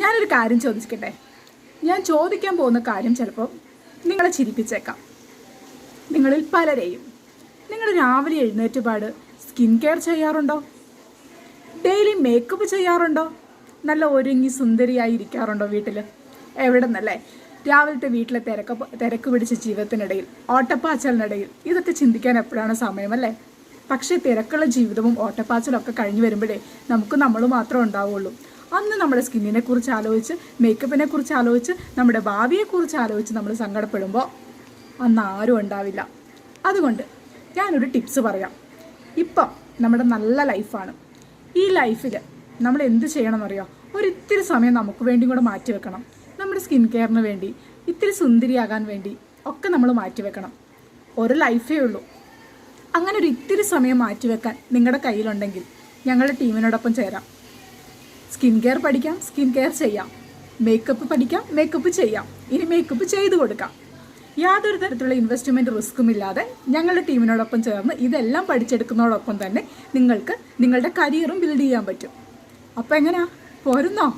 ഞാനൊരു കാര്യം ചോദിക്കട്ടെ ഞാൻ ചോദിക്കാൻ പോകുന്ന കാര്യം ചിലപ്പോൾ നിങ്ങളെ ചിരിപ്പിച്ചേക്കാം. നിങ്ങളിൽ പലരെയും. നിങ്ങൾ രാവിലെ എഴുന്നേറ്റ് പാട് സ്കിൻ കെയർ ചെയ്യാറുണ്ടോ? ഡെയിലി മേക്കപ്പ് ചെയ്യാറുണ്ടോ? നല്ല ഒരുങ്ങി സുന്ദരിയായി ഇരിക്കാറുണ്ടോ വീട്ടിൽ എവിടെ നിന്നല്ലേ രാവിലത്തെ വീട്ടിലെ തിരക്ക് തിരക്ക് പിടിച്ച ജീവിതത്തിനിടയിൽ ഓട്ടപ്പാച്ചലിനിടയിൽ ഇതൊക്കെ ചിന്തിക്കാൻ എപ്പോഴാണ് സമയമല്ലേ? പക്ഷേ തിരക്കുള്ള ജീവിതവും ഓട്ടപ്പാച്ചലൊക്കെ കഴിഞ്ഞു വരുമ്പോഴേ നമുക്ക് നമ്മൾ മാത്രമേ ഉണ്ടാവുള്ളൂ. അന്ന് നമ്മുടെ സ്കിന്നിനെ കുറിച്ച് ആലോചിച്ച് മേക്കപ്പിനെ കുറിച്ച് ആലോചിച്ച് നമ്മുടെ ഭാവിയെക്കുറിച്ച് ആലോചിച്ച് നമ്മൾ സങ്കടപ്പെടുമ്പോൾ അന്ന് ആരും ഉണ്ടാവില്ല. അതുകൊണ്ട് ഞാനൊരു ടിപ്സ് പറയാം. ഇപ്പം നമ്മുടെ നല്ല ലൈഫാണ് ഈ ലൈഫിൽ നമ്മൾ എന്ത് ചെയ്യണമെന്നറിയോ? ഒരു ഇത്തിരി സമയം നമുക്ക് വേണ്ടി കൂടെ മാറ്റി വെക്കണം. നമ്മുടെ സ്കിൻ കെയറിന് വേണ്ടി ഇത്തിരി സുന്ദരിയാകാൻ വേണ്ടി ഒക്കെ നമ്മൾ മാറ്റി വെക്കണം. ഒരു ലൈഫേ ഉള്ളൂ. അങ്ങനെ ഒരു ഇത്തിരി സമയം മാറ്റി വെക്കാൻ നിങ്ങളുടെ കയ്യിലുണ്ടെങ്കിൽ ഞങ്ങളുടെ ടീമിനോടൊപ്പം ചേരാം. സ്കിൻ കെയർ പഠിക്കാം സ്കിൻ കെയർ ചെയ്യാം. മേക്കപ്പ് പഠിക്കാം മേക്കപ്പ് ചെയ്യാം. ഇനി മേക്കപ്പ് ചെയ്തു കൊടുക്കാം. യാതൊരു തരത്തിലുള്ള ഇൻവെസ്റ്റ്മെന്റ് റിസ്ക്കും ഇല്ലാതെ ഞങ്ങളുടെ ടീമിനോടൊപ്പം ചേർന്ന് ഇതെല്ലാം പഠിച്ചെടുക്കുന്നതോടൊപ്പം തന്നെ നിങ്ങൾക്ക് നിങ്ങളുടെ കരിയറും ബിൽഡ് ചെയ്യാൻ പറ്റും. അപ്പോൾ എങ്ങനെയാ പോരുന്നോ?